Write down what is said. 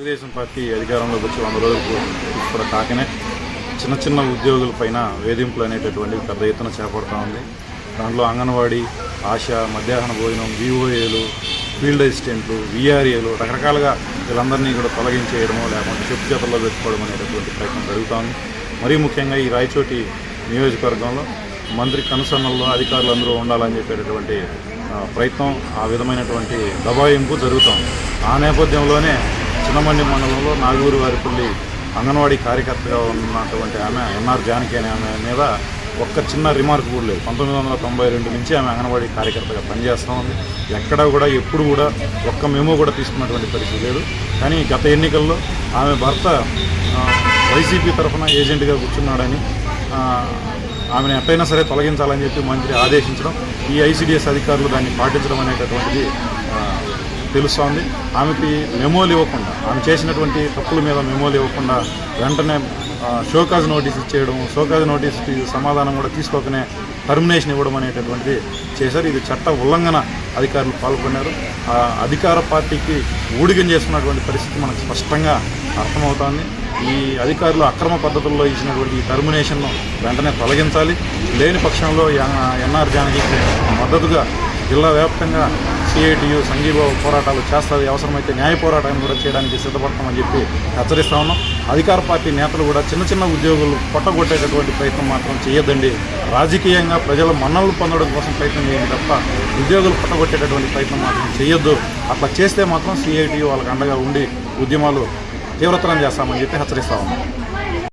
Telugu Desam party అధికారంలోకి వచ్చి వంద రోజులకు ఇప్పుడు కాకనే చిన్న చిన్న ఉద్యోగుల పైన వేధింపులు అనేటటువంటివి పెద్ద ఎత్తున చేపడతా ఉంది. దాంట్లో అంగన్వాడీ ఆశ మధ్యాహ్న భోజనం విఓఏలు ఫీల్డ్ అసిస్టెంట్లు విఆర్ఏలు రకరకాలుగా వీళ్ళందరినీ కూడా తొలగించేయడమో లేకుంటే చెప్పు చేతల్లో పెట్టుకోవడం అనేటటువంటి ప్రయత్నం జరుగుతోంది మరీ ముఖ్యంగా ఈ రాయచోటి నియోజకవర్గంలో మంత్రి కనుసన్నల్లో అధికారులు అందరూ ఉండాలని చెప్పేటటువంటి ప్రయత్నం ఆ విధమైనటువంటి దబాయింపు జరుగుతోంది ఆ నేపథ్యంలోనే చిన్నమండి మండలంలో నాగూరు వారిపల్లి అంగన్వాడీ కార్యకర్తగా ఉన్నటువంటి ఆమె ఎన్ఆర్ జానకి అనే ఆమె మీద ఒక్క చిన్న రిమార్క్ కూడా లేదు. పంతొమ్మిది వందల తొంభై రెండు నుంచి ఆమె అంగన్వాడీ కార్యకర్తగా పనిచేస్తూ ఉంది. ఎక్కడా కూడా ఎప్పుడు కూడా ఒక్క మెమో కూడా తీసుకున్నటువంటి పరిస్థితి లేదు. కానీ గత ఎన్నికల్లో ఆమె భర్త వైసీపీ తరఫున ఏజెంట్గా కూర్చున్నాడని ఆమెను ఎట్టయినా సరే తొలగించాలని చెప్పి మంత్రి ఆదేశించడం ఈ ఐసీడీఎస్ అధికారులు దాన్ని పాటించడం అనేటటువంటిది తెలుస్తోంది. ఆమెకి మెమోలు ఇవ్వకుండా ఆమె చేసినటువంటి తప్పుల మీద మెమోలు ఇవ్వకుండా వెంటనే షోకాజ్ నోటీస్ ఇచ్చేయడం షోకాజ్ నోటీస్కి సమాధానం కూడా తీసుకోకనే టర్మినేషన్ ఇవ్వడం అనేటటువంటిది చేశారు. ఇది చట్ట ఉల్లంఘన అధికారులు పాల్గొన్నారు. ఆ అధికార పార్టీకి ఊడిగం చేసుకున్నటువంటి పరిస్థితి మనకు స్పష్టంగా అర్థమవుతోంది. ఈ అధికారులు అక్రమ పద్ధతుల్లో ఇచ్చినటువంటి ఈ టర్మినేషన్ను వెంటనే తొలగించాలి. లేని పక్షంలో ఎన్ఆర్ జానకి మద్దతుగా జిల్లా వ్యాప్తంగా సిఐటియు సంఘీభావ పోరాటాలు చేస్తుంది అవసరమైతే న్యాయ పోరాటాన్ని కూడా చేయడానికి సిద్ధపడతామని చెప్పి హెచ్చరిస్తా ఉన్నాం. అధికార పార్టీ నేతలు కూడా చిన్న చిన్న ఉద్యోగులు కొట్టగొట్టేటటువంటి ప్రయత్నం మాత్రం చేయొద్దండి. రాజకీయంగా ప్రజల మన్నలు పొందడం కోసం ప్రయత్నం చేయండి తప్ప ఉద్యోగులు కొట్టగొట్టేటటువంటి ప్రయత్నం మాత్రం చేయొద్దు. అట్లా చేస్తే మాత్రం సిఐటియు వాళ్ళకి అండగా ఉండి ఉద్యమాలు తీవ్రతరం చేస్తామని చెప్పి హెచ్చరిస్తా ఉన్నాం.